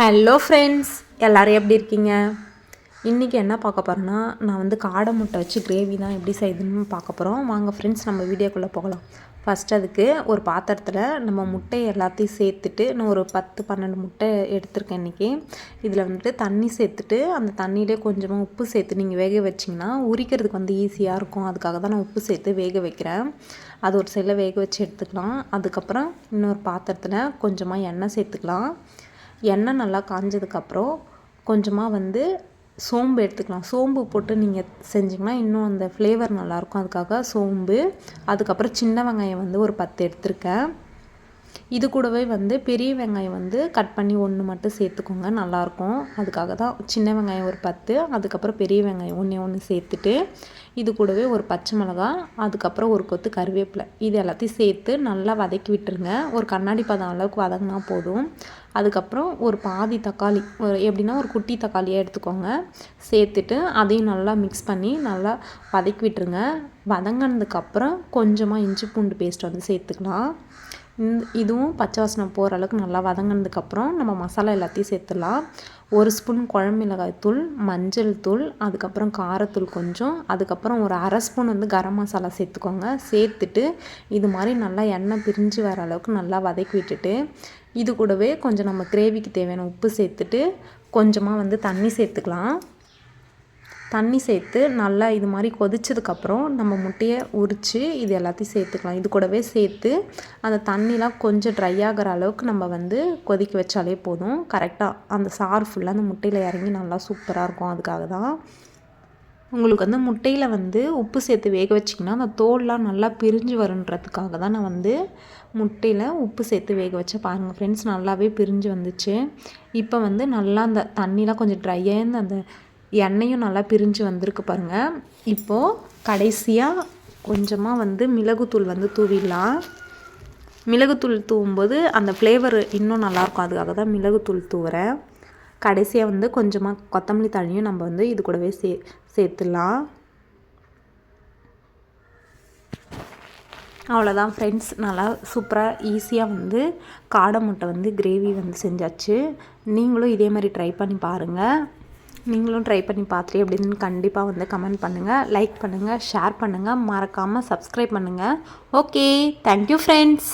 Hello friends எல்லோரும் எப்படி இருக்கீங்க? இன்றைக்கி என்ன பார்க்க போகிறேன்னா நான் வந்து காடை முட்டை வச்சு கிரேவி தான் எப்படி செய்யுதுன்னு பார்க்க போகிறோம் வாங்க ஃப்ரெண்ட்ஸ் நம்ம வீடியோக்குள்ளே போகலாம். ஃபஸ்ட் அதுக்கு ஒரு பாத்திரத்தில் நம்ம முட்டை எல்லாத்தையும் சேர்த்துட்டு நான் ஒரு பத்து பன்னெண்டு முட்டை எடுத்திருக்கேன் இன்றைக்கி இதில் வந்துட்டு தண்ணி சேர்த்துட்டு அந்த தண்ணியிலே கொஞ்சமாக உப்பு சேர்த்து நீங்கள் வேக வச்சிங்கன்னா உரிக்கிறதுக்கு வந்து ஈஸியாக இருக்கும். அதுக்காக தான் நான் உப்பு சேர்த்து வேக வைக்கிறேன். அது ஒரு சைடில் வேக வச்சு எடுத்துக்கலாம். அதுக்கப்புறம் இன்னொரு பாத்திரத்தில் கொஞ்சமாக எண்ணெய் சேர்த்துக்கலாம். எண்ணெய் நல்லா காஞ்சதுக்கப்புறம் கொஞ்சமாக வந்து சோம்பு எடுத்துக்கலாம். சோம்பு போட்டு நீங்கள் செஞ்சிங்கன்னா இன்னும் அந்த ஃப்ளேவர் நல்லாயிருக்கும். அதுக்காக சோம்பு அதுக்கப்புறம் சின்ன வெங்காயம் வந்து ஒரு பத்து எடுத்திருக்கேன். இது கூடவே வந்து பெரிய வெங்காயம் வந்து கட் பண்ணி ஒன்று மட்டும் சேர்த்துக்கோங்க நல்லாயிருக்கும். அதுக்காக தான் சின்ன வெங்காயம் ஒரு பத்து அதுக்கப்புறம் பெரிய வெங்காயம் ஒன்றே ஒன்று சேர்த்துட்டு இது கூடவே ஒரு பச்சை மிளகா அதுக்கப்புறம் ஒரு கொத்து கருவேப்பிலை. இது எல்லாத்தையும் சேர்த்து நல்லா வதக்கி விட்டுருங்க. ஒரு கண்ணாடி பதம் அளவுக்கு வதங்கினா போதும். அதுக்கப்புறம் ஒரு பாதி தக்காளி ஒரு எப்படின்னா ஒரு குட்டி தக்காளியாக எடுத்துக்கோங்க. சேர்த்துட்டு அதையும் நல்லா மிக்ஸ் பண்ணி நல்லா வதக்கி விட்டுருங்க. வதங்கினதுக்கப்புறம் கொஞ்சமாக இஞ்சி பூண்டு பேஸ்ட் வந்து சேர்த்துக்கலாம். இதுவும் பச்சை வாசனை போகிற அளவுக்கு நல்லா வதங்கினதுக்கப்புறம் நம்ம மசாலா எல்லாத்தையும் சேர்த்துடலாம். ஒரு ஸ்பூன் குழம்பு மிளகாய் தூள் மஞ்சள் தூள் அதுக்கப்புறம் காரத்தூள் கொஞ்சம் அதுக்கப்புறம் ஒரு அரை ஸ்பூன் வந்து கரம் மசாலா சேர்த்துக்கோங்க. சேர்த்துட்டு இது மாதிரி நல்லா எண்ணெய் பிரிஞ்சு வர அளவுக்கு நல்லா வதக்கி விட்டுட்டு இது கூடவே கொஞ்சம் நம்ம கிரேவிக்கு தேவையான உப்பு சேர்த்துட்டு கொஞ்சமாக வந்து தண்ணி சேர்த்துக்கலாம். தண்ணி சேர்த்து நல்லா இது மாதிரி கொதிச்சதுக்கப்புறம் நம்ம முட்டையை உரித்து இது எல்லாத்தையும் சேர்த்துக்கலாம். இது கூடவே சேர்த்து அந்த தண்ணிலாம் கொஞ்சம் ட்ரை ஆகிற அளவுக்கு நம்ம வந்து கொதிக்க வச்சாலே போதும். கரெக்டாக அந்த சாறு ஃபுல்லாக அந்த முட்டையில் இறங்கி நல்லா சூப்பராக இருக்கும். அதுக்காக தான் உங்களுக்கு வந்து முட்டையில் வந்து உப்பு சேர்த்து வேக வச்சிங்கன்னா அந்த தோல்லாம் நல்லா பிரிஞ்சு வருன்றதுக்காக தான் நான் வந்து முட்டையில் உப்பு சேர்த்து வேக வச்சேன் பாருங்கள் ஃப்ரெண்ட்ஸ் நல்லாவே பிரிஞ்சு வந்துச்சு. இப்போ வந்து நல்லா அந்த தண்ணிலாம் கொஞ்சம் ட்ரையாக அந்த எண்ணெயும் நல்லா பிரிஞ்சு வந்திருக்கு பாருங்கள் இப்போது கடைசியாக கொஞ்சமாக வந்து மிளகுத்தூள் வந்து தூவிடலாம். மிளகுத்தூள் தூவும்போது அந்த ஃப்ளேவர் இன்னும் நல்லாயிருக்கும் அதுக்காக தான் மிளகுத்தூள் தூவுறேன். கடைசியாக வந்து கொஞ்சமாக கொத்தமல்லி தழையும் நம்ம வந்து இது கூடவே சே சேர்த்துடலாம். அவ்வளோதான் ஃப்ரெண்ட்ஸ் நல்லா சூப்பராக ஈஸியாக வந்து காடை முட்டை வந்து கிரேவி வந்து செஞ்சாச்சு. நீங்களும் இதே மாதிரி ட்ரை பண்ணி பாருங்கள் நீங்களும் ட்ரை பண்ணி பார்த்துட்டு அப்படின்னு கண்டிப்பாக வந்து கமெண்ட் பண்ணுங்கள் லைக் பண்ணுங்கள் ஷேர் பண்ணுங்கள் மறக்காமல் சப்ஸ்கிரைப் பண்ணுங்கள் ஓகே தேங்க்யூ ஃப்ரெண்ட்ஸ்